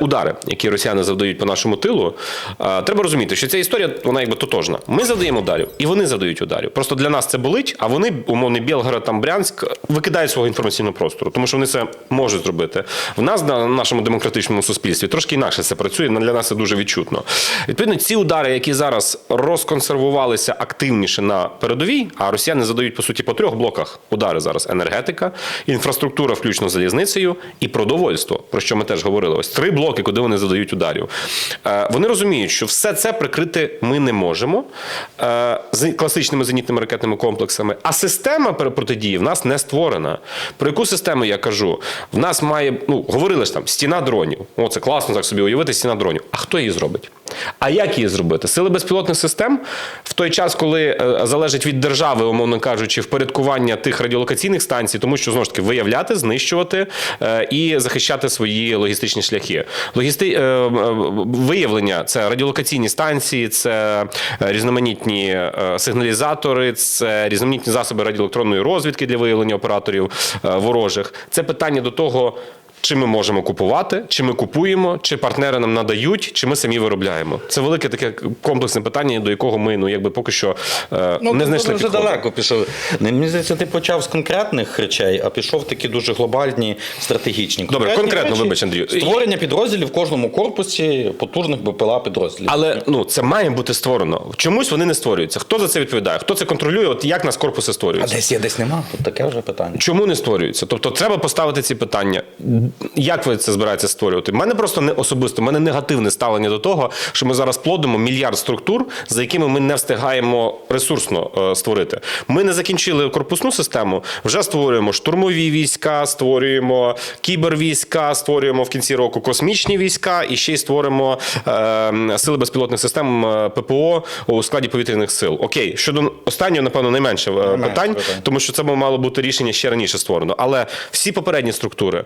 Удари, які росіяни завдають по нашому тилу, треба розуміти, що ця історія вона якби тотожна. Ми завдаємо ударів, і вони завдають ударів. Просто для нас це болить, а вони, умовний Білгород, там Брянськ, викидають свого інформаційного простору, тому що вони це можуть зробити. В нас на нашому демократичному суспільстві трошки інакше це працює. Для нас це дуже відчутно. Відповідно, ці удари, які зараз розконсервувалися активніше на передовій, а росіяни задають по суті по трьох блоках удари зараз: енергетика, інфраструктура, включно залізницею, і продовольство, про що ми теж говорили. Ось три блоки, куди вони задають ударів. Е, Вони розуміють, що все це прикрити ми не можемо е, з класичними зенітними ракетними комплексами. А система протидії в нас не створена. Про яку систему я кажу? В нас має, ну говорили ж там, стіна дронів. О, це класно так собі уявити, стіна дронів. А хто її зробить? А як її зробити? Сили безпілотних систем в той час, коли е, залежить від держави, умовно кажучи, впорядкування тих радіолокаційних станцій, тому що знову ж таки виявляти, знищувати е, і захищати свої логістичні шляхи. Логісти... е, Виявлення це радіолокаційні станції, це різноманітні сигналізатори, це різноманітні засоби радіоелектронної розвідки для виявлення операторів ворожих. Це питання до того. Чи ми можемо купувати, чи ми купуємо, чи партнери нам надають, чи ми самі виробляємо. Це велике таке комплексне питання, до якого ми ну якби поки що е, Ну, не знайшли підходу. далеко пішов. Не, Мені здається, ти почав з конкретних речей, а пішов такі дуже глобальні, стратегічні. Добре, конкретно, речі, вибач, Андрію. Створення підрозділів в кожному корпусі потужних БПЛА підрозділів. Але ну це має бути створено. Чомусь вони не створюються. Хто за це відповідає? Хто це контролює? От як нас корпуси створюються? А десь є, десь нема. Тут таке вже питання. Чому не створюються? Тобто треба поставити ці питання. Як ви це збираєтеся створювати? У мене просто не особисто, у мене негативне ставлення до того, що ми зараз плодимо мільярд структур, за якими ми не встигаємо ресурсно е, створити. Ми не закінчили корпусну систему, вже створюємо штурмові війська, створюємо кібервійська, створюємо в кінці року космічні війська і ще й створимо е, сили безпілотних систем е, ППО у складі повітряних сил. Окей, щодо останнього, напевно, найменше е, питань, тому що це мало бути рішення ще раніше створено. Але всі попередні структури,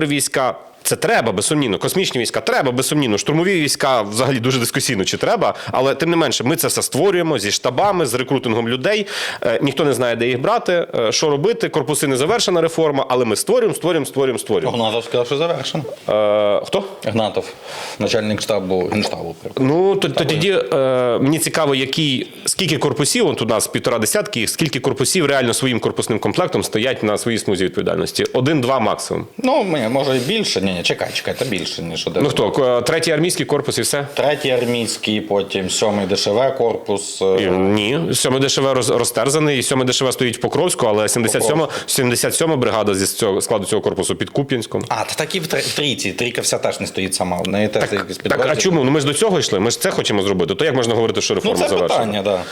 кібервійська. Це треба безсумнівно. Космічні війська треба безсумнівно. Штурмові війська взагалі дуже дискусійно, чи треба. Але тим не менше, ми це все створюємо зі штабами, з рекрутингом людей. Е, ніхто не знає, де їх брати, е, що робити. Корпуси не завершена реформа, але ми створюємо, створюємо, створюємо, створюємо. Гнатов сказав, що завершено. Е, хто? Гнатов, начальник штабу генштабу. Ну то, то тоді е, мені цікаво, який скільки корпусів от у нас півтора десятки, скільки корпусів реально своїм корпусним комплектом стоять на своїй смузі відповідальності. Один-два максимум. Ну, ні, може і більше. Ні, ні, чекай, чекай, це більше, ніж один. Ну хто третій армійський корпус і все? Третій армійський, потім сьомий ДШВ корпус. е, І, Ні, сьомий ДШВ роз- розтерзаний, сьомий ДШВ стоїть в Покровську, але 77 77 бригада зі цього складу цього корпусу під Куп'янськом. А, та так і в тр- в трійці. Трійка вся теж не стоїть сама. Неї теж якийсь Так, а чому? Ну ми ж до цього йшли. Ми ж це хочемо зробити. То як можна говорити, що Ну, реформа це завершена? питання. Да.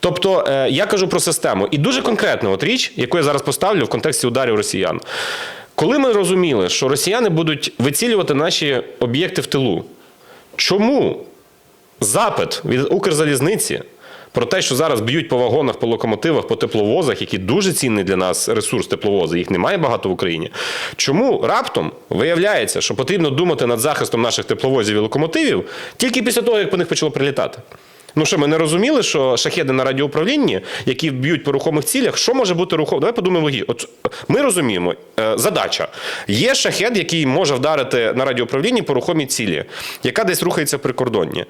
Тобто е, я кажу про систему. І дуже конкретна от річ, яку я зараз поставлю в контексті ударів росіян. Коли ми розуміли, що росіяни будуть вицілювати наші об'єкти в тилу, чому запит від Укрзалізниці про те, що зараз б'ють по вагонах, по локомотивах, по тепловозах, які дуже цінний для нас ресурс тепловози, їх немає багато в Україні. Чому раптом виявляється, що потрібно думати над захистом наших тепловозів і локомотивів тільки після того, як по них почало прилітати? Ну що, ми не розуміли, що шахеди на радіоуправлінні, які б'ють по рухомих цілях, що може бути рухом? Давай подумаємо логі. От ми розуміємо, е, задача. Є шахед, який може вдарити на радіоуправлінні по рухомій цілі, яка десь рухається прикордонні.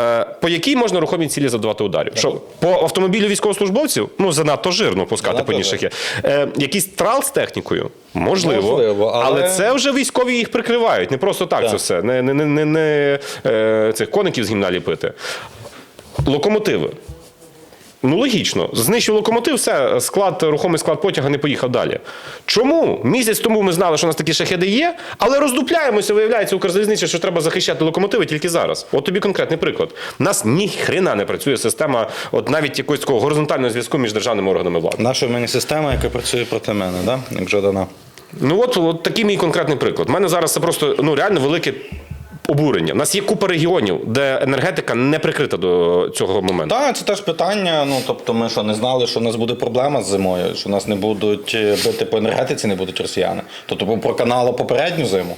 Е, по якій можна рухомій цілі завдавати ударів? Що по автомобілю військовослужбовців? Ну занадто жирно пускати по ній шахет. Е, якийсь трал з технікою? Можливо, Можливо, але- але це вже військові їх прикривають. Не просто так, Так. це все. Не, не, не, не, не цих коників з гімна ліпити. Локомотиви. Ну, логічно. Знищив локомотив, все, склад, рухомий склад потяга не поїхав далі. Чому? Місяць тому ми знали, що у нас такі шахеди є, але роздупляємося, виявляється, Укрзалізниця, що треба захищати локомотиви тільки зараз. От тобі конкретний приклад. У нас ні хрена не працює система, от навіть якогось такого горизонтального зв'язку між державними органами влади. Наша в мене система, яка працює проти мене, да? як Жадана. Ну от, от такий мій конкретний приклад. У мене зараз це просто ну реально велике обурення. У нас є купа регіонів, де енергетика не прикрита до цього моменту. Так, це теж питання. Ну тобто, ми що не знали, що у нас буде проблема з зимою, що нас не будуть е, бити по енергетиці, не будуть росіяни. Тобто про каналу попередню зиму.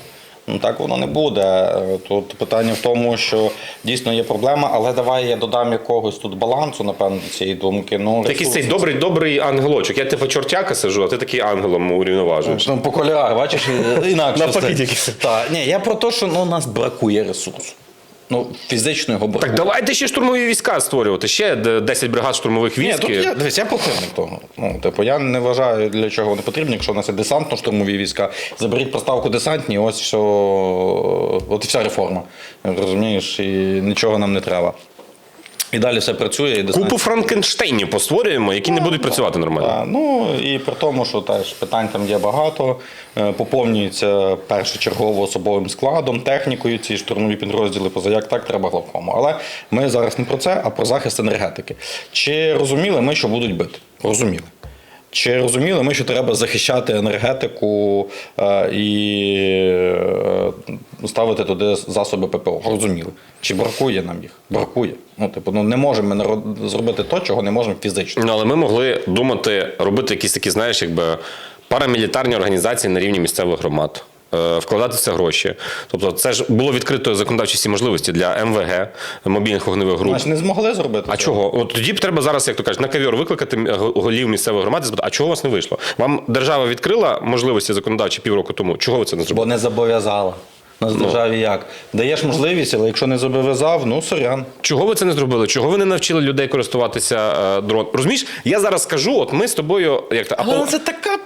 Ну так воно не буде. Е, Тут питання в тому, що дійсно є проблема, але давай я додам якогось тут балансу, напевно, до цієї думки. Ну, Такий цей добрий, добрий ангелочок. Я типу чортяка сижу, а ти такий ангелом урівноважуєш. Ну, по кольорах, бачиш, інакше. На ні, я про те, що ну, у нас бракує ресурсу. Ну, фізично його бракує. Так давайте ще штурмові війська створювати. Ще д- 10 бригад штурмових Ні, військ. тут я, дивись, я противник того. Ну, типу, я не вважаю, для чого вони потрібні, якщо у нас є десантно-штурмові війська. Заберіть поставку десантні, ось все, от і вся реформа. Розумієш, і нічого нам не треба. І далі все працює, і. Купу Франкенштейнів постворюємо, які не будуть працювати нормально. Ну і при тому, що теж питань там є багато, е, поповнюється першочергово особовим складом, технікою ці штурмові підрозділи, позаяк так треба главкому. Але ми зараз не про це, а про захист енергетики. Чи розуміли ми, що будуть бити? Розуміли. Чи розуміли ми, що треба захищати енергетику е, і е, ставити туди засоби ППО? Розуміли. Чи бракує нам їх? Бракує. Ну, типу, ну не можемо ми зробити то, чого не можемо фізично. Ну, але ми могли думати, робити якісь такі, знаєш, якби парамілітарні організації на рівні місцевих громад. Е, Вкладати це гроші. Тобто, це ж було відкрито законодавчі всі можливості для МВГ, мобільних вогневих груп. Значить, не змогли зробити. А цього. чого? От тоді б треба зараз, як то кажуть, на ковір викликати голів місцевої громади, спитати, а чого у вас не вийшло? Вам держава відкрила можливості законодавчі півроку тому. Чого ви це не зробили? Бо не зобов'язала. У нас в державі як? Даєш можливість, але якщо не зобов'язав, ну сорян. Чого ви це не зробили? Чого ви не навчили людей користуватися е, дрон? Розумієш, я зараз скажу, от ми з тобою, як то, Але Апол- це така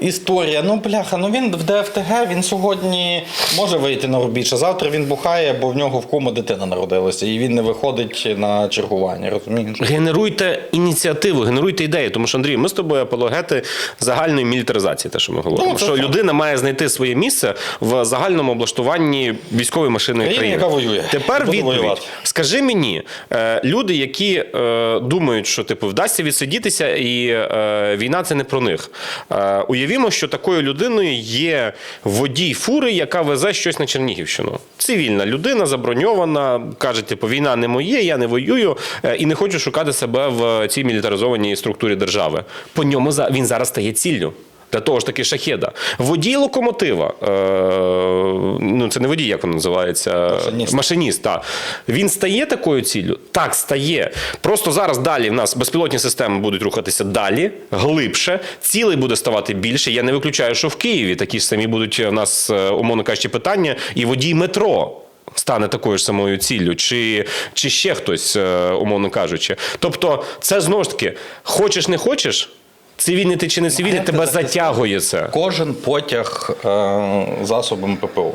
історія. Ну, бляха, ну він в ДФТГ, він сьогодні може вийти на рубіж, а завтра він бухає, бо в нього в кума дитина народилася, і він не виходить на чергування, розумієш? Генеруйте ініціативу, генеруйте ідеї. Тому що Андрій, ми з тобою апологети загальної мілітаризації, те, що ми говоримо. Ну, що так. людина має знайти своє місце в загальному облаштуванні військової машини Країни, країни. яка воює. Тепер відповідь. воювати. Скажи мені, е, люди, які е, думають, що типу вдасться відсидітися, і е, війна це не про них. Е, уявімо, що такою людиною є водій фури, яка везе щось на Чернігівщину. Цивільна людина, заброньована, каже, типу, війна не моє, я не воюю е, і не хочу шукати себе в цій мілітаризованій структурі держави. По ньому він зараз стає ціллю. Для того ж таки шахеда. Водій локомотива. Е, ну, це не водій, як він називається. Машиніст. Машиніст, так. Він стає такою ціллю? Так, стає. Просто зараз далі в нас безпілотні системи будуть рухатися далі, глибше, цілей буде ставати більше. Я не виключаю, що в Києві такі ж самі будуть в нас, е, умовно кажучи, питання, і водій метро. Стане такою ж самою ціллю, чи, чи ще хтось, е, умовно кажучи. Тобто, це знову ж таки, хочеш не хочеш, цивільний ти чи не цивільний, тебе захистити? затягує це. Кожен потяг е, засобами ППО.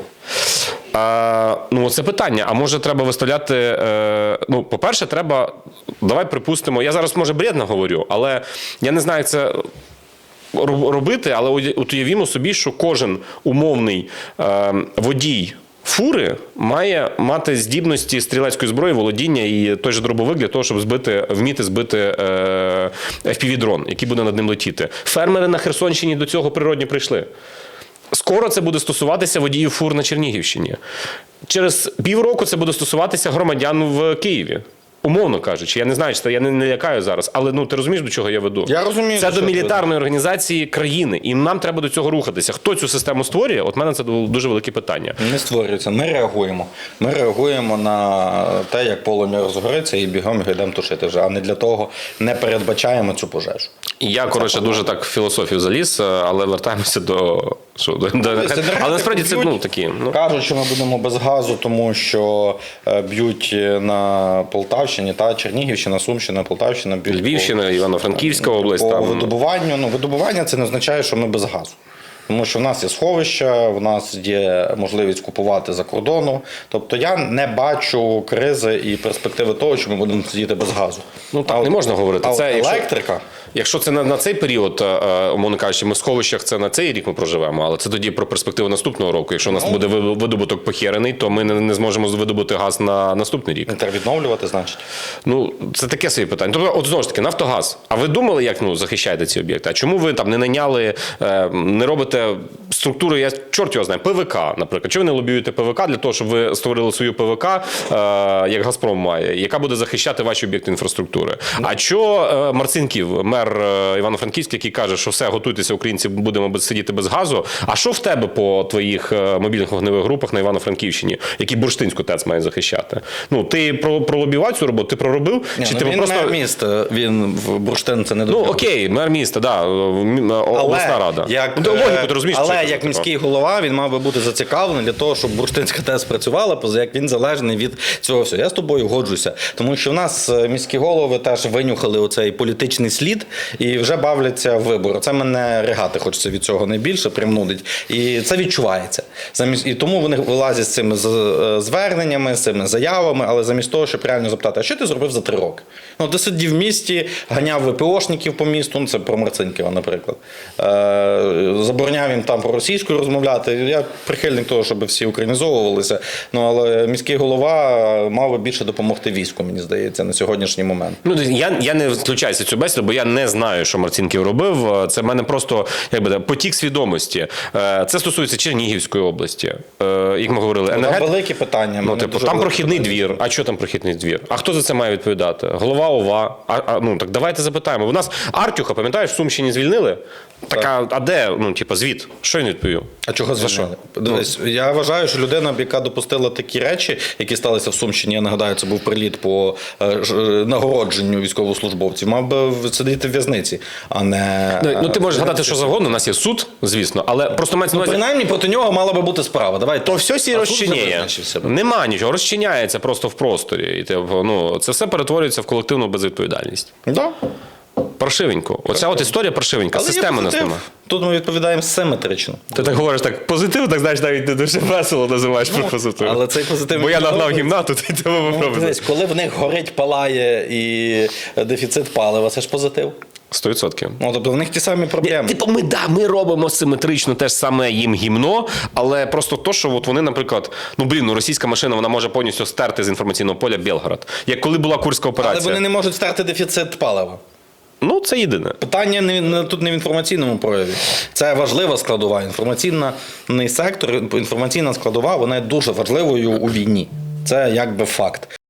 А, ну, це питання. А може треба виставляти. Е, ну, по-перше, треба. Давай припустимо. Я зараз може бред наговорю, але я не знаю, як це. роб- Робити, але уявімо собі, що кожен умовний е, водій фури має мати здібності стрілецької зброї, володіння і той же дробовик для того, щоб збити, вміти збити е, FPV-дрон, який буде над ним летіти. Фермери на Херсонщині до цього природньо прийшли. Скоро це буде стосуватися водіїв фур на Чернігівщині. Через півроку це буде стосуватися громадян в Києві. Умовно кажучи, я не знаю, що я не, не лякаю зараз, але ну ти розумієш, до чого я веду? Я розумію, Це до мілітарної організації країни, і нам треба до цього рухатися. Хто цю систему створює? От мене це дуже велике питання. Не створюється. Ми реагуємо. Ми реагуємо на те, як полум'я розгориться, і бігом його йдемо тушити вже. А не для того не передбачаємо цю пожежу. Я коротше дуже так в філософію заліз, е, але вертаємося до що до, до але насправді це ну такі. Ну Кажуть, що ми будемо без газу, тому що е, б'ють на Полтавщині, та Чернігівщина, Сумщина, Полтавщина, б'ють по- Львівщина, Івано-Франківська область. по Там видобуванню. Ну, видобування це не означає, що ми без газу. Тому що в нас є сховища, в нас є можливість купувати за кордону. Тобто я не бачу кризи і перспективи того, що ми будемо сидіти без газу. Ну, так А от- не можна говорити. А Це от якщо- електрика. Якщо це на, на цей період, е, е, умовно кажучи, ми в сховищах це на цей рік ми проживемо, але це тоді про перспективу наступного року. Якщо у нас буде видобуток похерений, то ми не, не зможемо видобути газ на наступний рік. Не треба відновлювати, значить. Ну це таке своє питання. Тобто, от знову ж таки, Нафтогаз. А ви думали, як ну захищаєте ці об'єкти? А чому ви там не наняли, е, не робите структуру? Я чорт його знаю, ПВК, наприклад. Чому ви не лобіюєте ПВК для того, щоб ви створили свою ПВК, е, як Газпром має, яка буде захищати ваші об'єкти інфраструктури? А що е, Марцинків, мер е, Івано-Франківський, який каже, що все, готуйтеся, українці будемо без- сидіти без газу. А що в тебе по твоїх е, мобільних вогневих групах на Івано-Франківщині, які бурштинську ТЕЦ мають захищати? Ну ти про пролобівав цю роботу, ти проробив? Ні, Чи ну, ти він просто мер міста, він в бурштин це не ну окей, мер міста, да, обласна рада. Як, ну, логіку е, ти розумієш, але як міський голова він мав би бути зацікавлений для того, щоб бурштинська ТЕС працювала, поза як він залежний від цього всього. Я з тобою годжуся, тому що в нас е, міські голови теж винюхали оцей політичний слід і вже бавляться в вибори. Це мене ригати хочеться від цього найбільше, примнудить. І це відчувається. Замість і тому вони вилазять з цими е, зверненнями, з цими заявами, але замість того, щоб реально запитати, а що ти зробив за три роки? Ну, ти сидів в місті, ганяв ВПОшників по місту, ну це про Марцинківа, наприклад. Е, забороняв їм там про російську розмовляти. Я прихильник того, щоб всі українізовувалися. Ну але міський голова мав би більше допомогти війську, мені здається, на сьогоднішній момент. Ну, я, я не включаюся в цю бесіду, бо я не знаю, що Марцінків робив. Це в мене просто як би, потік свідомості. Е, Це стосується Чернігівської області. Е, Як ми говорили, Там енергет... великі питання. Ну, типу, там прохідний питання. двір. А що там прохідний двір? А хто за це має відповідати? Голова ОВА. А, а, ну так давайте запитаємо. У нас Артюха, пам'ятаєш, в Сумщині звільнили? Так, а, а де ну, типу, звіт? Що він відповів? А чого За що? Дивись, я вважаю, що людина, яка допустила такі речі, які сталися в Сумщині, я нагадаю, це був приліт по е, е, нагородженню військовослужбовців, мав би сидіти в в'язниці, а не Ну, ну ти можеш е, згадати, що завгодно. У нас є суд, звісно, але просто мається Ну, принаймні проти нього мала би бути справа. Давай То все сі розчиняє. Нема нічого, розчиняється просто в просторі. І типу, ну, це все перетворюється в колективну безвідповідальність. Да. Паршивенько. Оця от історія паршивенька. Але Системи нас позитив. нема. Тут ми відповідаємо симетрично. Ти так говориш так позитив, так знаєш, навіть не дуже весело називаєш про позитив. але цей позитив Бо я нагнав гімнату, ти тому Ну, дивись, коли в них горить, палає і дефіцит палива, це ж позитив. Сто відсотків. Ну, тобто в них ті самі проблеми. Типу, ми да, ми робимо симетрично те ж саме їм гімно, але просто то, що от вони, наприклад, ну блін, ну російська машина вона може повністю стерти з інформаційного поля Білгород. Як коли була курська Але операція. вони не можуть стерти дефіцит палива. Ну це єдине. Питання не, не тут не в інформаційному прояві. Це важлива складова. Інформаційний сектор, інформаційна складова, вона є дуже важливою у війні. Це якби факт.